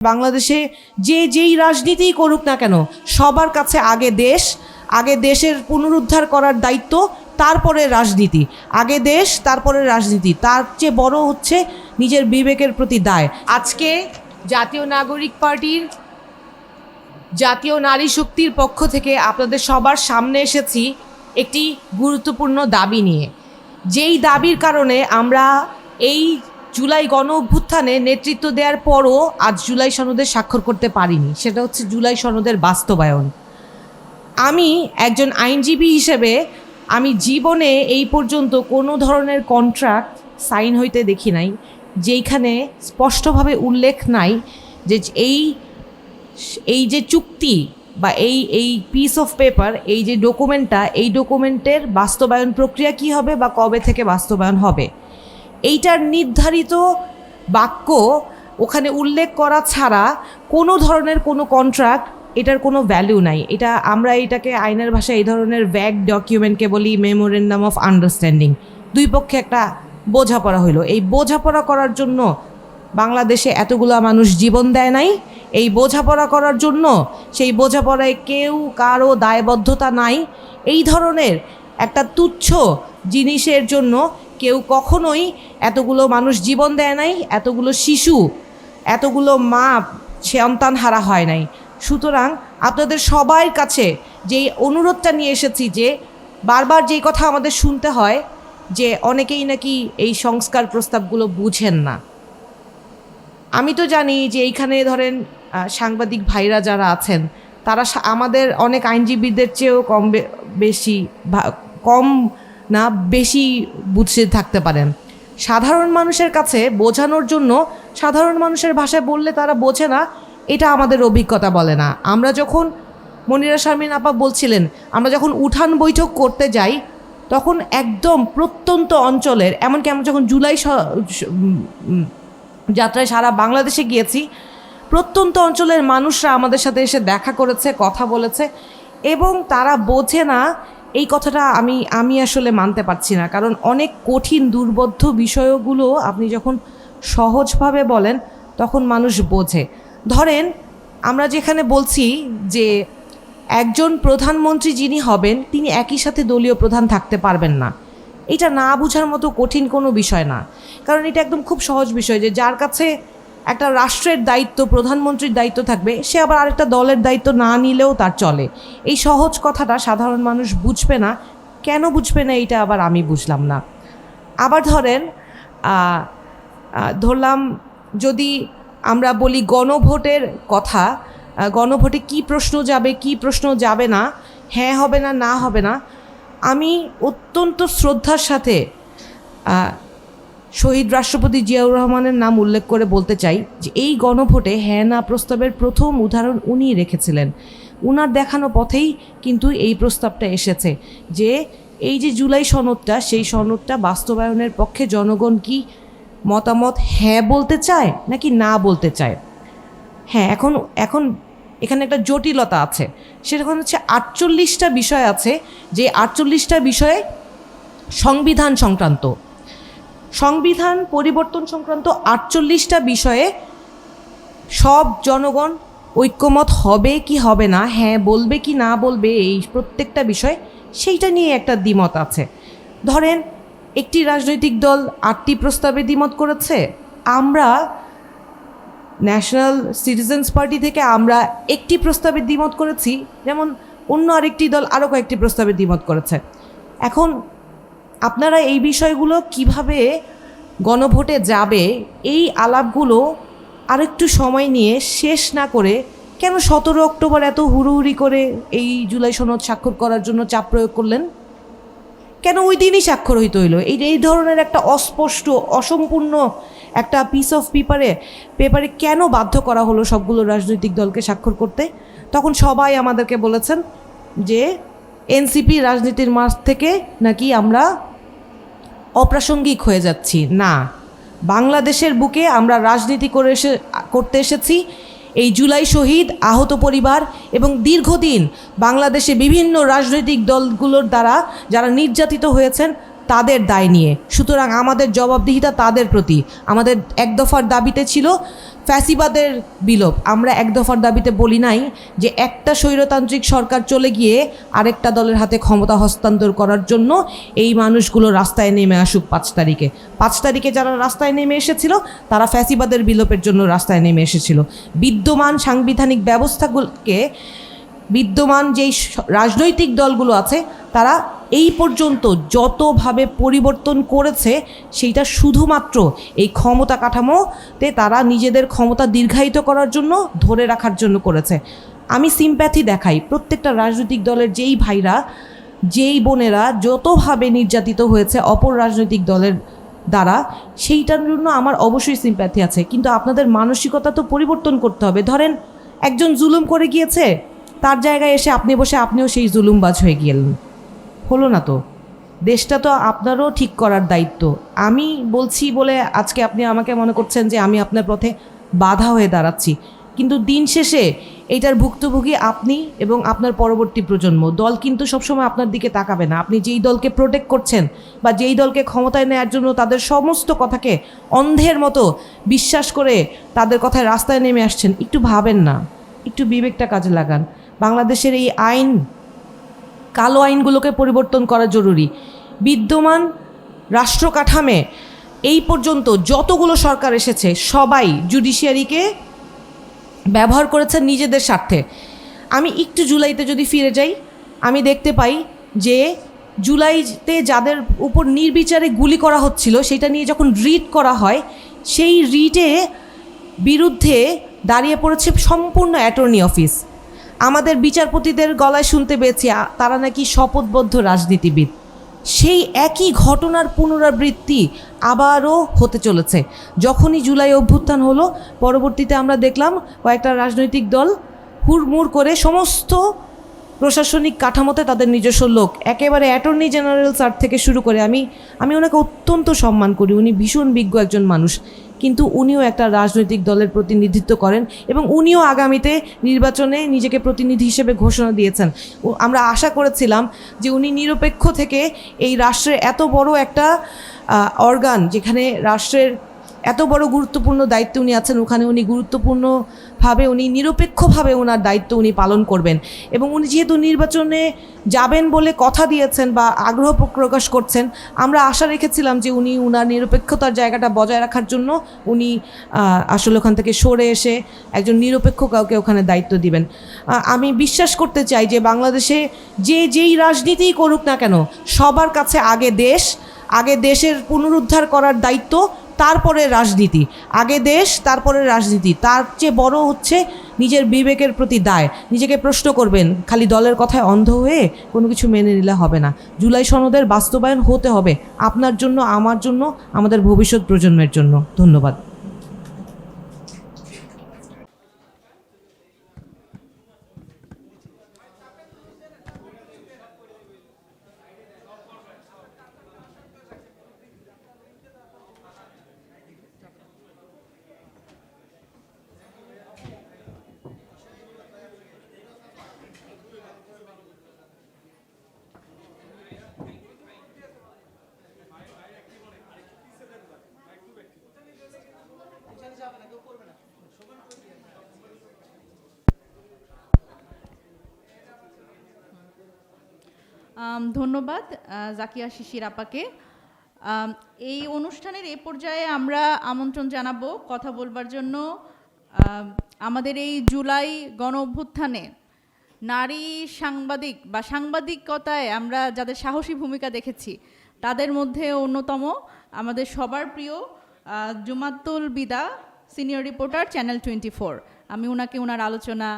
বাংলাদেশে যে যেই রাজনীতিই করুক না কেন, সবার কাছে আগে দেশ, আগে দেশের পুনরুদ্ধার করার দায়িত্ব, তারপরে রাজনীতি। আগে দেশ, তারপরে রাজনীতি। তার চেয়ে বড় হচ্ছে নিজের বিবেকের প্রতি দায়। আজকে জাতীয় নাগরিক পার্টির জাতীয় নারী শক্তির পক্ষ থেকে আপনাদের সবার সামনে এসেছি একটি গুরুত্বপূর্ণ দাবি নিয়ে। যেই দাবির কারণে আমরা এই জুলাই গণ অভ্যুত্থানে নেতৃত্ব দেওয়ার পরও আজ জুলাই সনদে স্বাক্ষর করতে পারিনি। সেটা হচ্ছে জুলাই সনদের বাস্তবায়ন। আমি একজন আইনজীবী হিসেবে আমি জীবনে এই পর্যন্ত কোনো ধরনের কন্ট্রাক্ট সাইন হইতে দেখি নাই, যেইখানে স্পষ্টভাবে উল্লেখ নাই যে এই এই যে চুক্তি বা এই এই পিস অফ পেপার এই যে ডকুমেন্টটা এই ডকুমেন্টের বাস্তবায়ন প্রক্রিয়া কি হবে বা কবে থেকে বাস্তবায়ন হবে? এইটার নির্ধারিত বাক্য ওখানে উল্লেখ করা ছাড়া কোনো ধরনের কোনো কন্ট্রাক্ট এটার কোনো ভ্যালু নাই। এটা আমরা এটাকে আইনের ভাষায় এই ধরনের ব্যাগ ডকুমেন্টকে বলি মেমোরেন্ডাম অফ আন্ডারস্ট্যান্ডিং দুই পক্ষে একটা বোঝাপড়া হইল। এই বোঝাপড়া করার জন্য বাংলাদেশে এতগুলো মানুষ জীবন দেয় নাই। এই বোঝাপড়া করার জন্য সেই বোঝাপড়ায় কেউ কারও দায়বদ্ধতা নাই। এই ধরনের একটা তুচ্ছ জিনিসের জন্য কেউ কখনোই এতগুলো মানুষ জীবন দেয় নাই, এতগুলো শিশু, এতগুলো মা সন্তান হারা হয় নাই। সুতরাং আপনাদের সবার কাছে যেই অনুরোধটা নিয়ে এসেছি যে বারবার যেই কথা আমাদের শুনতে হয়, যে অনেকেই নাকি এই সংস্কার প্রস্তাবগুলো বুঝেন না। আমি তো জানি যে এইখানে ধরেন সাংবাদিক ভাইরা যারা আছেন, তারা আমাদের অনেক আইনজীবীদের চেয়েও কম বেশি কম না বেশি বুঝে থাকতে পারেন। সাধারণ মানুষের কাছে বোঝানোর জন্য সাধারণ মানুষের ভাষায় বললে তারা বোঝে না, এটা আমাদের অভিজ্ঞতা বলে না। আমরা যখন মনিরা শারমিন আপা বলছিলেন, আমরা যখন উঠান বৈঠক করতে যাই, তখন একদম প্রত্যন্ত অঞ্চলের, এমনকি আমরা যখন জুলাই যাত্রায় সারা বাংলাদেশে গিয়েছি, প্রত্যন্ত অঞ্চলের মানুষরা আমাদের সাথে এসে দেখা করেছে, কথা বলেছে, এবং তারা বোঝে না এই কথাটা আমি আমি আসলে মানতে পারছি না। কারণ অনেক কঠিন, দুর্বোধ্য বিষয়গুলো আপনি যখন সহজভাবে বলেন, তখন মানুষ বোঝে। ধরেন, আমরা যেখানে বলছি যে, একজন প্রধানমন্ত্রী যিনি হবেন, তিনি একই সাথে দলীয় প্রধান থাকতে পারবেন না। এটা না বোঝার মতো কঠিন কোনো বিষয় না। কারণ এটা একদম খুব সহজ বিষয় যে, যার কাছে একটা রাষ্ট্রের দায়িত্ব, প্রধানমন্ত্রীর দায়িত্ব থাকবে, সে আবার আরেকটা দলের দায়িত্ব না নিলেও তার চলে। এই সহজ কথাটা সাধারণ মানুষ বুঝবে না। কেন বুঝবে না এটা আবার আমি বুঝলাম না। আবার ধরেন ধরলাম যদি আমরা বলি গণভোটের কথা গণভোটে কি প্রশ্ন যাবে, কি প্রশ্ন যাবে না হ্যাঁ হবে না না হবে না, আমি অত্যন্ত শ্রদ্ধার সাথে শহীদ রাষ্ট্রপতি জিয়াউর রহমানের নাম উল্লেখ করে বলতে চাই যে এই গণভোটে হ্যাঁ না প্রস্তাবের প্রথম উদাহরণ উনিই রেখেছিলেন। উনার দেখানো পথেই কিন্তু এই প্রস্তাবটা এসেছে যে এই যে জুলাই সনদটা, সেই সনদটা বাস্তবায়নের পক্ষে জনগণ কি মতামত হ্যাঁ বলতে চায় নাকি না বলতে চায়? হ্যাঁ এখন এখন এখানে একটা জটিলতা আছে। সেটা হচ্ছে আটচল্লিশটা বিষয় আছে যে আটচল্লিশটা বিষয়ে সংবিধান সংক্রান্ত। সংবিধান পরিবর্তন সংক্রান্ত আটচল্লিশটা বিষয়ে সব জনগণ ঐক্যমত হবে কি হবে না হ্যাঁ বলবে কি না বলবে এই প্রত্যেকটা বিষয়, সেইটা নিয়ে একটা দ্বিমত আছে। ধরেন একটি রাজনৈতিক দল আটটি প্রস্তাবে দ্বিমত করেছে, আমরা ন্যাশনাল সিটিজেন্স পার্টি থেকে আমরা একটি প্রস্তাবে দ্বিমত করেছি, যেমন অন্য আরেকটি দল আরও কয়েকটি প্রস্তাবে দ্বিমত করেছে। এখন আপনারা এই বিষয়গুলো কীভাবে গণভোটে যাবে, এই আলাপগুলো আরেকটু সময় নিয়ে শেষ না করে কেন সতেরো অক্টোবর এত হুড়ুহুড়ি করে এই জুলাই সনদ স্বাক্ষর করার জন্য চাপ প্রয়োগ করলেন? কেন ওই দিনই স্বাক্ষর হইতে হইল? এই এই ধরনের একটা অস্পষ্ট, অসম্পূর্ণ একটা পিস অফ পেপারে পেপারে কেন বাধ্য করা হলো সবগুলো রাজনৈতিক দলকে স্বাক্ষর করতে? তখন সবাই আমাদেরকে বলেছেন যে এনসিপি রাজনীতির মাঠ থেকে নাকি আমরা অপ্রাসঙ্গিক হয়ে যাচ্ছি। না, বাংলাদেশের বুকে আমরা রাজনীতি করে এসে, করতে এসেছি। এই জুলাই শহীদ, আহত পরিবার এবং দীর্ঘদিন বাংলাদেশে বিভিন্ন রাজনৈতিক দলগুলোর দ্বারা যারা নির্যাতিত হয়েছেন, তাদের দায় নিয়ে। সুতরাং আমাদের জবাবদিহিতা তাদের প্রতি। আমাদের এক দফার দাবিতে ছিল ফ্যাসিবাদের বিলোপ। আমরা এক দফার দাবিতে বলি নাই যে একটা স্বৈরতান্ত্রিক সরকার চলে গিয়ে আরেকটা দলের হাতে ক্ষমতা হস্তান্তর করার জন্য এই মানুষগুলো রাস্তায় নেমে আসুক পাঁচ তারিখে। পাঁচ তারিখে যারা রাস্তায় নেমে এসেছিল, তারা ফ্যাসিবাদের বিলোপের জন্য রাস্তায় নেমে এসেছিল। বিদ্যমান সাংবিধানিক ব্যবস্থাগুলোকে, বিদ্যমান যেই রাজনৈতিক দলগুলো আছে, তারা এই পর্যন্ত যতভাবে পরিবর্তন করেছে, সেইটা শুধুমাত্র এই ক্ষমতা কাঠামোতে তারা নিজেদের ক্ষমতা দীর্ঘায়িত করার জন্য ধরে রাখার জন্য করেছে। আমি সিম্প্যাথি দেখাই প্রত্যেকটা রাজনৈতিক দলের যেই ভাইরা, যেই বোনেরা যতভাবে নির্যাতিত হয়েছে অপর রাজনৈতিক দলের দ্বারা, সেইটার জন্য আমার অবশ্যই সিম্প্যাথি আছে। কিন্তু আপনাদের মানসিকতা তো পরিবর্তন করতে হবে। ধরেন একজন জুলুম করে গিয়েছে, তার জায়গায় এসে আপনি বসে আপনিও সেই জুলুমবাজ হয়ে গেলেন। হলো না তো। দেশটা তো আপনারও ঠিক করার দায়িত্ব। আমি বলছি বলে আজকে আপনি আমাকে মনে করছেন যে আমি আপনার পথে বাধা হয়ে দাঁড়াচ্ছি। কিন্তু দিন শেষে এইটার ভুক্তভোগী আপনি এবং আপনার পরবর্তী প্রজন্ম। দল কিন্তু সবসময় আপনার দিকে তাকাবে না। আপনি যেই দলকে প্রোটেক্ট করছেন বা যেই দলকে ক্ষমতায় নেওয়ার জন্য তাদের সমস্ত কথাকে অন্ধের মতো বিশ্বাস করে তাদের কথায় রাস্তায় নেমে আসছেন, একটু ভাবেন না। একটু বিবেকটা কাজে লাগান। বাংলাদেশের এই আইন কালো আইনগুলোকে পরিবর্তন করা জরুরি। বিদ্যমান রাষ্ট্র কাঠামে এই পর্যন্ত যতগুলো সরকার এসেছে, সবাই জুডিশিয়ারিকে ব্যবহার করেছে নিজেদের স্বার্থে। আমি একটু জুলাইতে যদি ফিরে যাই, আমি দেখতে পাই যে জুলাইতে যাদের উপর নির্বিচারে গুলি করা হচ্ছিল, সেটা নিয়ে যখন রিট করা হয়, সেই রিটে বিরুদ্ধে দাঁড়িয়ে পড়েছে সম্পূর্ণ অ্যাটর্নি অফিস। আমাদের বিচারপতিদের গলায় শুনতে পেয়েছি তারা নাকি শপথবদ্ধ রাজনীতিবিদ। সেই একই ঘটনার পুনরাবৃত্তি আবারও হতে চলেছে। যখনই জুলাই অভ্যুত্থান হলো, পরবর্তীতে আমরা দেখলাম কয়েকটা রাজনৈতিক দল হুড়মুড় করে সমস্ত প্রশাসনিক কাঠামোতে তাদের নিজস্ব লোক, একেবারে অ্যাটর্নি জেনারেল স্যার থেকে শুরু করে আমি আমি ওনাকে অত্যন্ত সম্মান করি। উনি ভীষণ বিজ্ঞ একজন মানুষ। কিন্তু উনিও একটা রাজনৈতিক দলের প্রতিনিধিত্ব করেন এবং উনিও আগামীতে নির্বাচনে নিজেকে প্রতিনিধি হিসেবে ঘোষণা দিয়েছেন। আমরা আশা করেছিলাম যে উনি নিরপেক্ষ থেকে এই রাষ্ট্রের এত বড় একটা অর্গান যেখানে রাষ্ট্রের এত বড় গুরুত্বপূর্ণ দায়িত্ব উনি আছেন, ওখানে উনি গুরুত্বপূর্ণভাবে, উনি নিরপেক্ষভাবে ওনার দায়িত্ব উনি পালন করবেন। এবং উনি যেহেতু নির্বাচনে যাবেন বলে কথা দিয়েছেন বা আগ্রহ প্রকাশ করছেন, আমরা আশা রেখেছিলাম যে উনি উনার নিরপেক্ষতার জায়গাটা বজায় রাখার জন্য উনি আসলে ওখান থেকে সরে এসে একজন নিরপেক্ষ কাউকে ওখানে দায়িত্ব দিবেন। আমি বিশ্বাস করতে চাই যে বাংলাদেশে যে যেই রাজনীতিই করুক না কেন, সবার কাছে আগে দেশ, আগে দেশের পুনরুদ্ধার করার দায়িত্ব তারপরে রাজনীতি। আগে দেশ, তারপরে রাজনীতি। তার চেয়ে বড় হচ্ছে নিজের বিবেকের প্রতি দায়। নিজেকে প্রশ্ন করবেন, খালি দলের কথায় অন্ধ হয়ে কোনো কিছু মেনে নিলে হবে না। জুলাই সনদের বাস্তবায়ন হতে হবে। আপনার জন্য, আমার জন্য, আমাদের ভবিষ্যৎ প্রজন্মের জন্য। ধন্যবাদ। ধন্যবাদ জাকিয়া শিশির আপাকে। এই অনুষ্ঠানের এ পর্যায়ে আমরা আমন্ত্রণ জানাব কথা বলবার জন্য। আমাদের এই জুলাই গণ অভ্যুত্থানে নারী সাংবাদিক বা সাংবাদিকতায় আমরা যাদের সাহসী ভূমিকা দেখেছি, তাদের মধ্যে অন্যতম আমাদের সবার প্রিয় Jumatul Bida, senior reporter, channel twenty four. আমি ওনাকে ওনার আলোচনা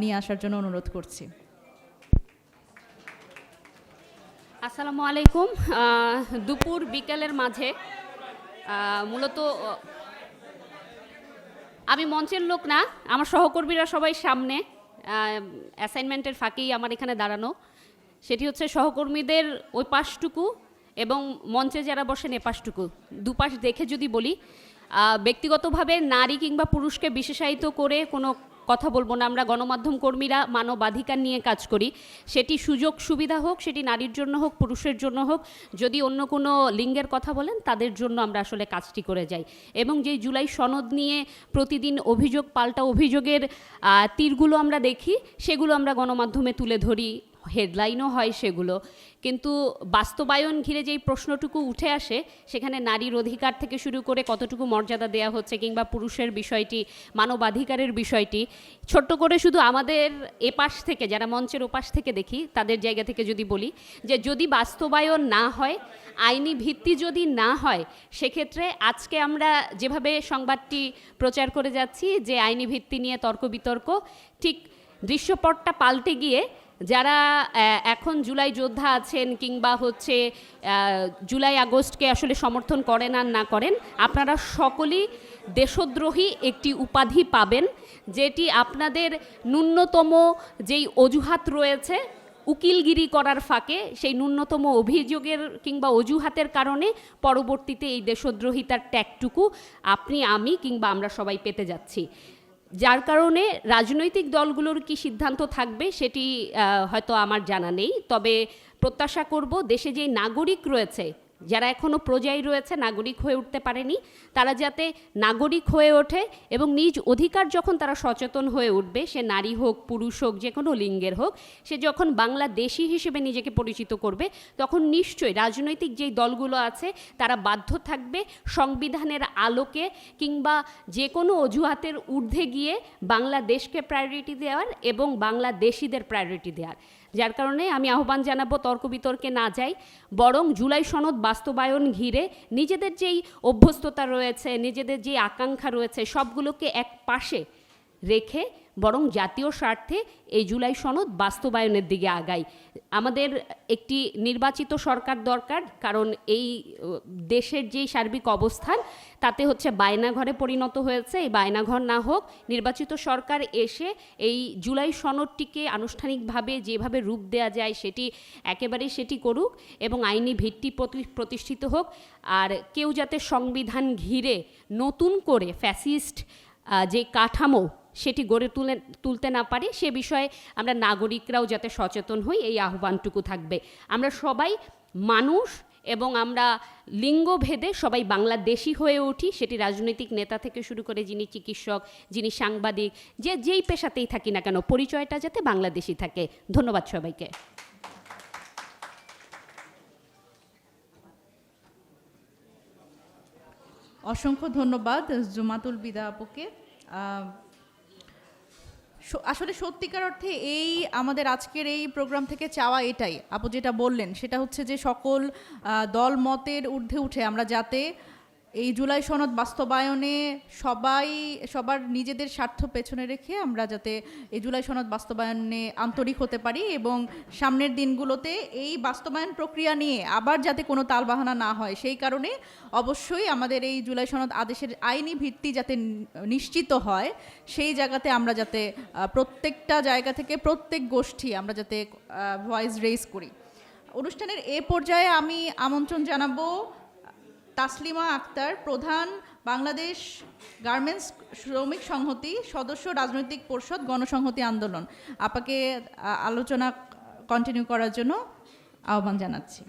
নিয়ে আসার জন্য অনুরোধ করছি। আসসালামু আলাইকুম। দুপুর বিকেলের মাঝে মূলত আমি মঞ্চের লোক না, আমার সহকর্মীরা সবাই সামনে অ্যাসাইনমেন্টের ফাঁকেই আমার এখানে দাঁড়ানো। সেটি হচ্ছে সহকর্মীদের ওই পাশটুকু এবং মঞ্চে যারা বসেন এ পাশটুকু। দুপাশ দেখে যদি বলি ব্যক্তিগতভাবে নারী কিংবা পুরুষকে বিশেষায়িত করে কোনো কথা বলব না, আমরা গণমাধ্যম কর্মীরা মানবাধিকার নিয়ে কাজ করি। সেটি সুযোগ সুবিধা হোক, সেটি নারীর জন্য হোক, পুরুষের জন্য হোক, যদি অন্য কোনো লিঙ্গের কথা বলেন, তাদের জন্য আমরা আসলে কাজটি করে যাই। এবং যেই জুলাই সনদ নিয়ে প্রতিদিন অভিযোগ, পাল্টা অভিযোগের তীরগুলো আমরা দেখি, সেগুলো আমরা গণমাধ্যমে তুলে ধরি। হেডলাইনও হয় সেগুলো। কিন্তু বাস্তবায়ন ঘিরে যেই প্রশ্নটুকু উঠে আসে, সেখানে নারীর অধিকার থেকে শুরু করে কতটুকু মর্যাদা দেওয়া হচ্ছে কিংবা পুরুষের বিষয়টি, মানবাধিকারের বিষয়টি, ছোট্ট করে শুধু আমাদের এপাশ থেকে, যারা মঞ্চের ওপাশ থেকে দেখি, তাদের জায়গা থেকে যদি বলি, যে যদি বাস্তবায়ন না হয়, আইনি ভিত্তি যদি না হয়, সেক্ষেত্রে আজকে আমরা যেভাবে সংবাদটি প্রচার করে যাচ্ছি, যে আইনি ভিত্তি নিয়ে তর্ক বিতর্ক, ঠিক দৃশ্যপটটা পাল্টে গিয়ে যারা এখন জুলাই যোদ্ধা আছেন কিংবা হচ্ছে জুলাই আগস্টকে আসলে সমর্থন করেন আর না করেন, আপনারা সকলেই দেশদ্রোহী একটি উপাধি পাবেন, যেটি আপনাদের ন্যূনতম যেই অজুহাত রয়েছে, উকিলগিরি করার ফাঁকে সেই ন্যূনতম অভিযোগের কিংবা অজুহাতের কারণে পরবর্তীতে এই দেশদ্রোহিতার ট্যাগটুকু আপনি, আমি কিংবা আমরা সবাই পেতে যাচ্ছি। যার কারণে রাজনৈতিক দলগুলোর কি সিদ্ধান্ত থাকবে সেটি হয়তো আমার জানা নেই। তবে প্রত্যাশা করব দেশে যে নাগরিক রয়েছে যারা এখনও প্রজাই রয়েছে, নাগরিক হয়ে উঠতে পারেনি, তারা যাতে নাগরিক হয়ে ওঠে এবং নিজ অধিকার যখন তারা সচেতন হয়ে উঠবে, সে নারী হোক, পুরুষ হোক, যে কোনো লিঙ্গের হোক, সে যখন বাংলাদেশি হিসেবে নিজেকে পরিচিত করবে, তখন নিশ্চয়ই রাজনৈতিক যেই দলগুলো আছে, তারা বাধ্য থাকবে সংবিধানের আলোকে কিংবা যে কোনো অজুহাতের ঊর্ধ্বে গিয়ে বাংলাদেশকে প্রায়োরিটি দেওয়ার এবং বাংলাদেশিদের প্রায়োরিটি দেওয়ার। যার কারণে আমি আহ্বান জানাব তর্ক বিতর্কে না যাই, বরং জুলাই সনদ বাস্তবায়ন ঘিরে নিজেদের যেই অভ্যস্ততা রয়েছে, নিজেদের যে আকাঙ্ক্ষা রয়েছে, সবগুলোকে এক পাশে রেখে বরং জাতীয় স্বার্থে এই জুলাই সনদ বাস্তবায়নের দিকে আগাই আমাদের একটি নির্বাচিত সরকার দরকার, কারণ এই, দেশের যেই সার্বিক অবস্থান, তাতে হচ্ছে বায়নাঘরে পরিণত হয়েছে। এই বায়নাঘর না হোক, নির্বাচিত সরকার এসে এই জুলাই সনদটিকে আনুষ্ঠানিকভাবে যেভাবে রূপ দেওয়া যায়, সেটি একেবারেই সেটি করুক এবং আইনি ভিত্তি প্রতি- প্রতিষ্ঠিত হোক। আর কেউ যাতে সংবিধান ঘিরে নতুন করে ফ্যাসিস্ট যে কাঠামো সেটি গড়ে তুলে, তুলতে না পারে, সে বিষয়ে আমরা নাগরিকরাও যাতে সচেতন হই, এই আহ্বানটুকু থাকবে। আমরা সবাই মানুষ এবং আমরা লিঙ্গভেদে সবাই বাংলাদেশি হয়ে উঠি। সেটি রাজনৈতিক নেতা থেকে শুরু করে যিনি চিকিৎসক, যিনি সাংবাদিক, যে যেই পেশাতেই থাকি না কেন, পরিচয়টা যাতে বাংলাদেশি থাকে। ধন্যবাদ সবাইকে। অসংখ্য ধন্যবাদ জুমাতুল বিদা আপুকে। আসলে সত্যিকার অর্থে এই আমাদের আজকের এই প্রোগ্রাম থেকে চাওয়া এটাই। আপু যেটা বললেন, সেটা হচ্ছে যে সকল দল মতের ঊর্ধ্বে উঠে আমরা যাতে এই জুলাই সনদ বাস্তবায়নে সবাই, সবার নিজেদের স্বার্থ পেছনে রেখে আমরা যাতে এই জুলাই সনদ বাস্তবায়নে আন্তরিক হতে পারি এবং সামনের দিনগুলোতে এই বাস্তবায়ন প্রক্রিয়া নিয়ে আবার যাতে কোনো তালবাহানা না হয়, সেই কারণে অবশ্যই আমাদের এই জুলাই সনদ আদেশের আইনি ভিত্তি যাতে নিশ্চিত হয়, সেই জায়গাতে আমরা যাতে প্রত্যেকটা জায়গা থেকে প্রত্যেক গোষ্ঠী আমরা যাতে ভয়েস রেজ করি। অনুষ্ঠানের এ পর্যায়ে আমি আমন্ত্রণ জানাব তাসলিমা আক্তার প্রধান বাংলাদেশ গার্মেন্টস শ্রমিক সংহতি সদস্য রাজনৈতিক পরিষদ গণসংহতি আন্দোলন। আপাকে আলোচনা কন্টিনিউ করার জন্য আহ্বান জানাচ্ছি।